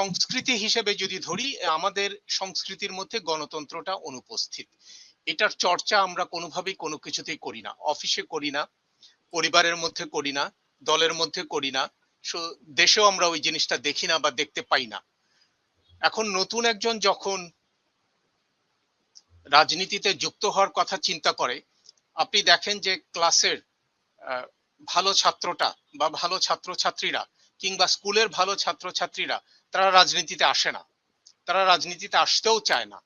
সংস্কৃতি হিসেবে যদি ধরি, আমাদের সংস্কৃতির মধ্যে গণতন্ত্রটা অনুপস্থিত। এটার চর্চা আমরা কোনোভাবেই কোনো কিছুতেই করি না। অফিসে করি না, পরিবারের মধ্যে করি না, দলের মধ্যে করি না দেশেও আমরা ওই জিনিসটা দেখি না বা দেখতে পাই না। এখন নতুন একজন যখন রাজনীতিতে যুক্ত হওয়ার কথা চিন্তা করে, আপনি দেখেন যে ক্লাসের ভালো ছাত্রটা বা ভালো ছাত্রছাত্রীরা কিংবা স্কুলের ভালো ছাত্রছাত্রীরা তারা রাজনীতিতে আসে না। তারা রাজনীতিতে আসতেও চায় না।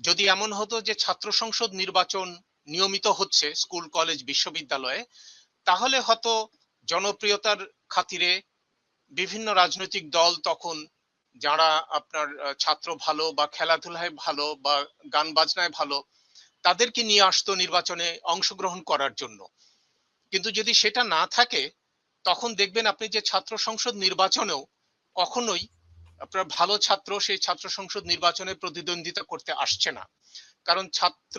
যদি এমন হতো যে ছাত্র সংসদ নির্বাচন নিয়মিত হচ্ছে স্কুল, কলেজ, বিশ্ববিদ্যালয়ে, তাহলে হয়তো জনপ্রিয়তার খাতিরে বিভিন্ন রাজনৈতিক দল তখন যারা আপনার ছাত্র ভালো বা খেলাধুলায় ভালো বা গান বাজনায় ভালো, তাদেরকে নিয়ে আসতো নির্বাচনে অংশগ্রহণ করার জন্য। কিন্তু যদি সেটা না থাকে তখন দেখবেন আপনি যে ছাত্র সংসদ নির্বাচনেও কখনোই আপনার ভালো ছাত্র সেই ছাত্র সংসদ নির্বাচনে প্রতিদ্বন্দ্বিতা করতে আসছে না। কারণ ছাত্র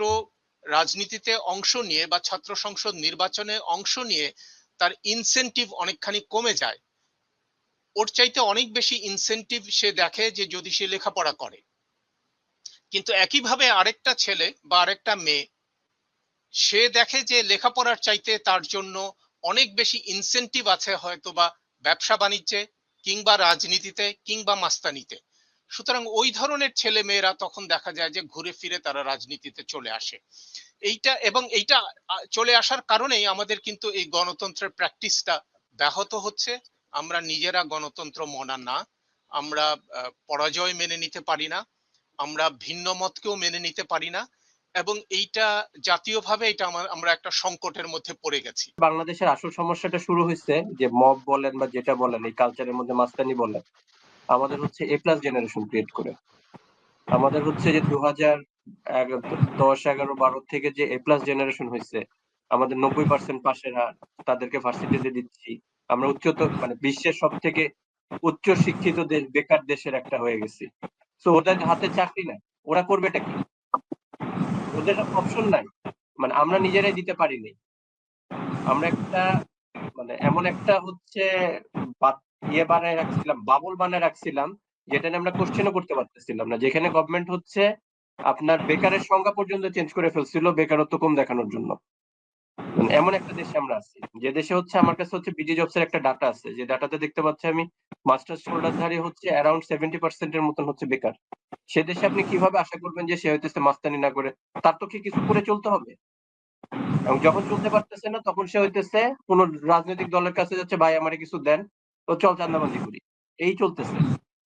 রাজনীতিতে অংশ নিয়ে বা ছাত্র সংসদ নির্বাচনে অংশ নিয়ে তার ইনসেনটিভ অনেকখানি কমে যায়। ওর চাইতে অনেক বেশি ইনসেনটিভ সে দেখে যে যদি সে লেখাপড়া করে। কিন্তু একইভাবে আরেকটা ছেলে বা আরেকটা মেয়ে, সে দেখে যে লেখাপড়ার চাইতে তার জন্য অনেক বেশি ইনসেনটিভ আছে হয়তো বা ব্যবসা বাণিজ্যে কিংবা রাজনীতিতে কিংবা মাস্তানিতে। সুতরাং ওই ধরনের ছেলে মেয়েরা তখন দেখা যায় যে ঘুরে ফিরে তারা রাজনীতিতে চলে আসে। এইটা এবং এইটা চলে আসার কারণেই আমাদের কিন্তু এই গণতন্ত্রের প্র্যাকটিসটা ব্যাহত হচ্ছে। আমরা নিজেরা গণতন্ত্র মনা না। আমরা পরাজয় মেনে নিতে পারি না। আমরা ভিন্ন মতকেও মেনে নিতে পারি না। এবং এইটা জাতীয়ভাবে এটা আমার- আমরা একটা সংকটের মধ্যে পড়ে গেছি। বাংলাদেশের আসল সমস্যাটা শুরু হয়েছে যে মব বলেন বা যেটা বলেন, এই কালচারের মধ্যে মাস্তানি বলেন, আমাদের হচ্ছে এ প্লাস জেনারেশন ক্রিয়েট করে। আমাদের হচ্ছে যে দু হাজার দশ, এগারো, বারো থেকে যে এ প্লাস জেনারেশন হয়েছে, আমাদের নব্বই পার্সেন্ট পাশের হার তাদেরকে ভার্সিটিতে দিচ্ছি। আমরা উচ্চতর মানে বিশ্বের সব থেকে উচ্চ শিক্ষিত দেশ বেকার দেশের একটা হয়ে গেছি। তো ওদের হাতে চাকরি নাই, ওরা করবেটা কি? ওদের অপশন নাই। মানে আমরা নিজেরাই দিতে পারিনি। আমরা একটা মানে এমন একটা হচ্ছে ইয়ে বানায় রাখছিলাম বাবল বানায় রাখছিলাম, যেটা আমরা কোশ্চেনও করতে পারতেছিলাম না। যেখানে গভর্নমেন্ট হচ্ছে আপনার বেকারের সংখ্যা পর্যন্ত চেঞ্জ করে ফেলছিল বেকারত্ব কম দেখানোর জন্য। মানে এমন একটা দেশে আমরা আছি। যে দেশে হচ্ছে, আমার কাছে হচ্ছে বিডি জবস এর একটা ডাটা আছে। যে ডাটাতে দেখতে পাচ্ছি আমি মাস্টার্স হোল্ডারধারী হচ্ছে অ্যারাউন্ড সেভেন্টি পার্সেন্টের মতন হচ্ছে বেকার। সে দেশে আপনি কীভাবে আশা করবেন যে সে হইতেছে মাস্তানি না করে? তার তো কিছু করে চলতে হবে? এবং যখন চলতে পারতেছে না, তখন সে হইতেছে কোন রাজনৈতিক দলের কাছে যাচ্ছে, ভাই, আমারে কিছু দেন। তো চল চান্দাবাজি করি। এই চলতেছে।